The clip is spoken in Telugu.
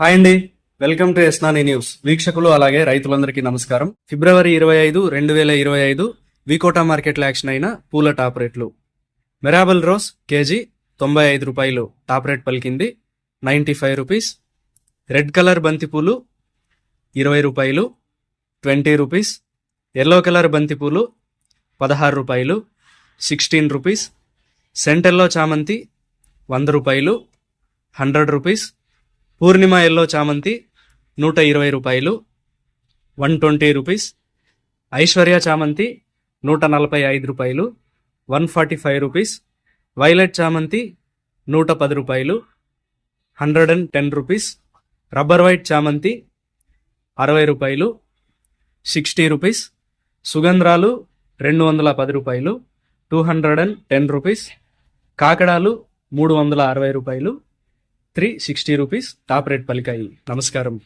హాయ్ అండి. వెల్కమ్ టు ఎస్నాని న్యూస్. వీక్షకులు అలాగే రైతులందరికీ నమస్కారం. ఫిబ్రవరి ఇరవై ఐదు రెండు వేల ఇరవై ఐదు వికోటా మార్కెట్లో యాక్షన్ అయిన పూల టాప్ రేట్లు. మెరాబల్ రోజ్ కేజీ తొంభై ఐదు రూపాయలు. టాప్ రేట్ పలికింది. Ninety five rupees. Red colour బంతిపూలు ఇరవై రూపాయలు. Twenty rupees. ఎల్లో కలర్ బంతిపూలు పదహారు రూపాయలు. Sixteen rupees. సెంటెల్లో చామంతి వంద రూపాయలు. Hundred rupees. పూర్ణిమ ఎల్లో చామంతి నూట ఇరవై రూపాయలు వన్ ట్వంటీ రూపీస్. ఐశ్వర్య చామంతి నూట నలభై ఐదు రూపాయలు one forty five rupees. Violet చామంతి నూట పది రూపాయలు hundred and ten rupees. Rubber white చామంతి అరవై రూపాయలు సిక్స్టీ రూపీస్. సుగంధ్రాలు రెండు వందల పది రూపాయలు two hundred and ten rupees. కాకడాలు మూడు వందల అరవై రూపాయలు three sixty rupees top rate పలికాయి. నమస్కారం.